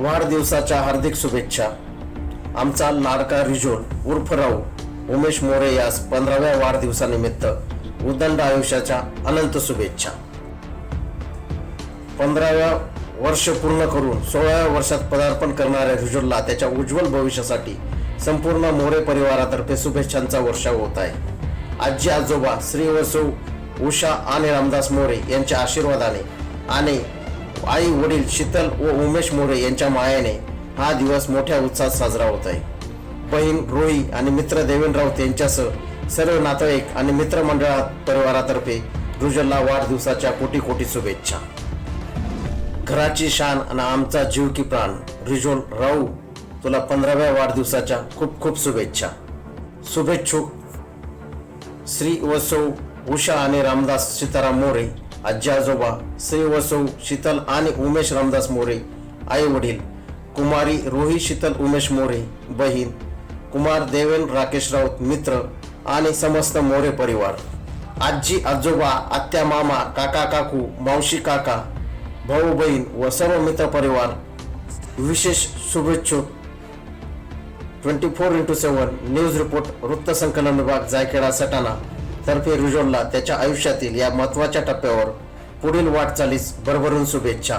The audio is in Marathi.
वाढदिवसाच्या हार्दिक शुभेच्छा. आमचा लाडका रिजोल उर्फ राऊ उमेश मोरे यास पंधराव्या वाढदिवसानिमित्त उदंड आयुष्याच्या अनंत शुभेच्छा. पंधराव्या वर्ष पूर्ण करून सोळाव्या वर्षात पदार्पण करणाऱ्या रिजोलला त्याच्या उज्ज्वल भविष्यासाठी संपूर्ण मोरे परिवारातर्फे शुभेच्छांचा वर्षाव होत आहे. आजी आजोबा श्री वसू उषा आणि रामदास मोरे यांच्या आशीर्वादाने आणि आई वडील शीतल व उमेश मोरे यांच्या मायाने हा दिवस मोठ्या उत्साहात साजरा होत आहे. बहीण रोही आणि मित्र देवेंद्र राऊत यांच्यासह सर्व नातेवाईक आणि मित्रमंडळा परिवारातर्फे रुजलला वाढदिवसाच्या कोटी कोटी शुभेच्छा. घराची शान आणि आमचा जीव की प्राण रिजोल राऊ तुला पंधराव्या वाढदिवसाच्या खूप खूप शुभेच्छा. शुभेच्छुक श्री वसौ उषा आणि रामदास सीताराम मोरे आजी आजोबा श्री वसू शीतल आणि उमेश रामदास मोरे आई वडील कुमारी रोही शीतल उमेश मोरे बहीण कुमार देवेन राकेश राऊत मित्र आणि समस्त मोरे परिवार. आजी आजोबा आत्या मामा काका काकू मावशी काका भाऊ बहीण व सर्व मित्र परिवार विशेष शुभेच्छुक twenty four into seven news report वृत्तसंकलन विभाग जायखेडा सटाणा. तर्फे रुजोनला त्याच्या आयुष्यातील या महत्त्वाच्या टप्प्यावर पुढील वाटचालीस भरभरून शुभेच्छा.